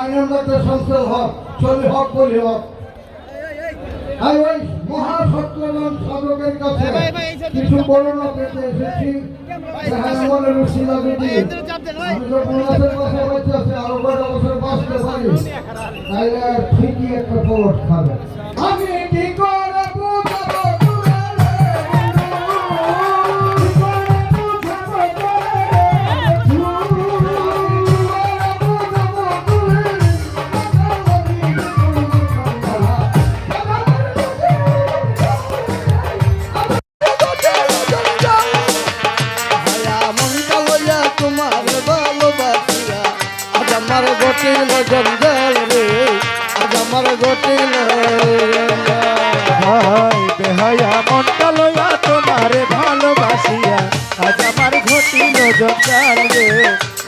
Minor doctor Shamsul হক শরীর হক বলি হক। আমি ওই মহাসত্যবান সাধকের কাছে কিছু বর্ণনা পেতে এসেছি। যেখানে রুশিলা বেটি। আমি যখন ওনাদের কথা বলতেছি আরও কয়টা বছর বাঁচতে পারি তাইলে ঠিকই একটা পলট খাবে। আমি হাই বেহায়া মনটা লইয়া তোমারে ভালোবাসিয়া। আজ আমার ঘটিল জঞ্জাল রে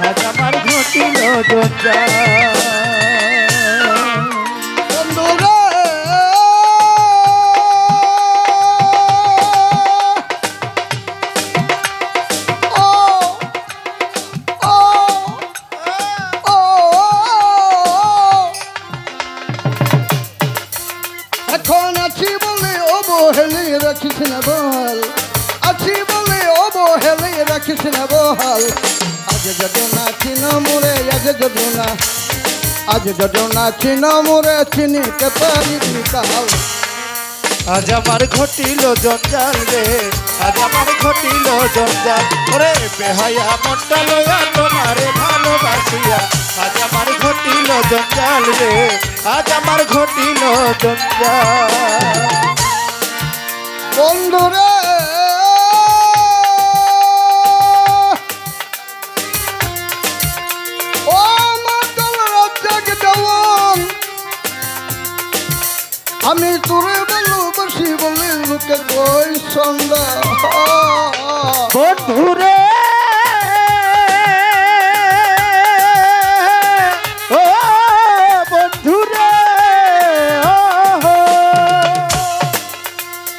আজ আমার ঘটিল জঞ্জাল অবহেলে রাখিস না বল। আছি বলে অবহেলে রাখিস না বল। আজ যদি নাচি না মরে, আজ যদি না আজ যোজনা চিন মোরে চিনিতে পারিবি কাল আজ আমার ঘটিল জঞ্জাল রে, আজ আমার ঘটিল জঞ্জাল। ওরে বেহায়া মনটা লইয়া তোমারে ভালোবাসিয়া। আজ আমার ঘটিল জঞ্জাল রে, আজ আমার ঘটিল জঞ্জাল। বন্ধুরে।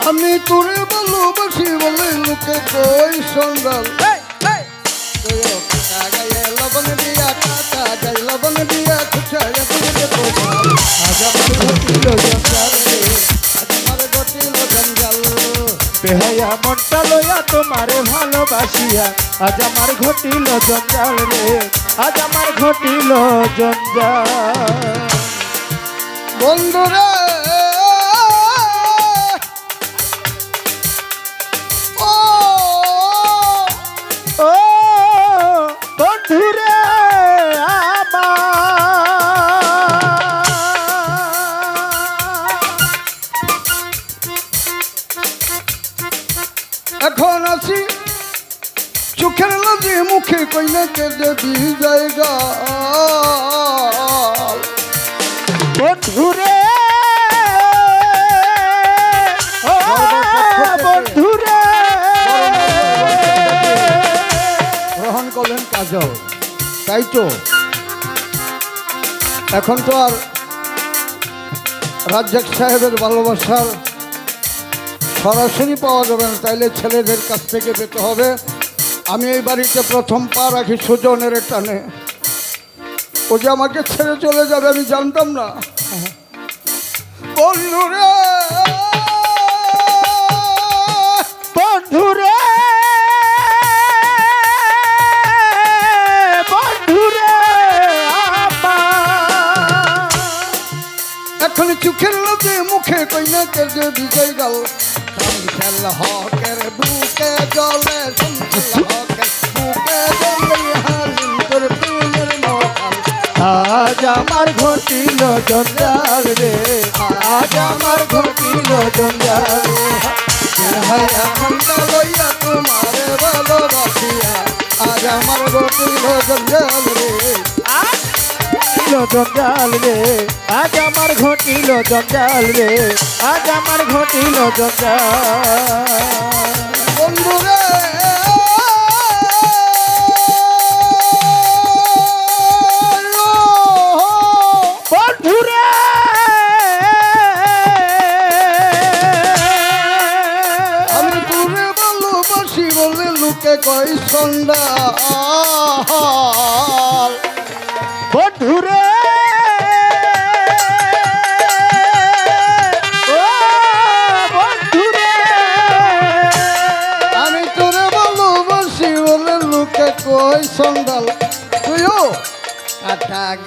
আমি তোরে ভালোবাসি বলে লোকে কই লবণ দিয়া লবণ দিয়া বেহায়া মনটা লইয়া তোমারে ভালোবাসিয়া। আজ আমার ঘটিল জঞ্জাল রে আজ আমার ঘটিল জঞ্জাল। বন্ধুরে এখন আছি চোখের লাগে মুখে কইনা কে দেবি জায়গা। বন্ধুরে ও বন্ধুরে। গ্রহণ করলেন কাজল তাই তো? এখন তো আর রাজ্জাক সাহেবের ভালোবাসার সরাসরি পাওয়া যাবে না তাইলে ছেলেদের কাছ থেকে পেতে হবে। আমি এই বাড়িতে প্রথম পা রাখি সুজনের টানে। ও যে আমাকে ছেড়ে চলে যাবে আমি জানতাম না। বন্ধুরে! বন্ধুরে! এখন চোখের লাগে মুখে কইনা কে দেবি জায়গা সংসার হকের বুকে জলে সংসার হকের বুকে জলে হালিম তোর প্রেমের মকাল আজ আমার ঘটিল জঞ্জাল রে, আজ আমার ঘটিল জঞ্জাল হায়া মনটা লইয়া তোমারে ভালোবাসিয়া, আজ আমার গতিল জঞ্জাল রে। ঘটিল জঞ্জাল রে। আজ আমার ঘটিল জঞ্জাল রে। আজ আমার ঘটিল জঞ্জাল। বলে লোকে কই সন্ধ্যা।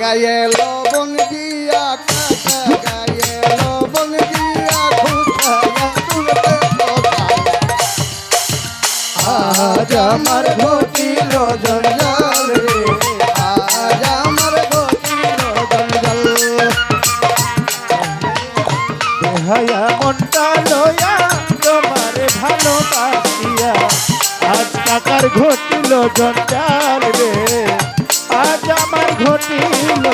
গায়ে লবণ দিয়া কাটা গায়ে লবণ দিয়া খুঁচায়া তুলতে আজ আমার ঘটিল জঞ্জাল রে, আজ আমার ঘটিল জঞ্জাল। বেহায়া মনটা লয়া, তোমারে ভালোবাসিয়া। আজ টাকার ঘটিল জঞ্জাল রে।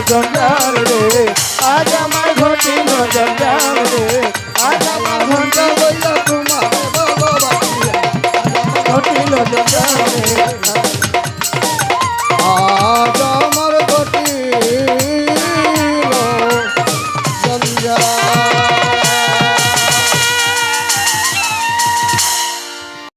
আজ আমার ঘটিল জঞ্জাল রে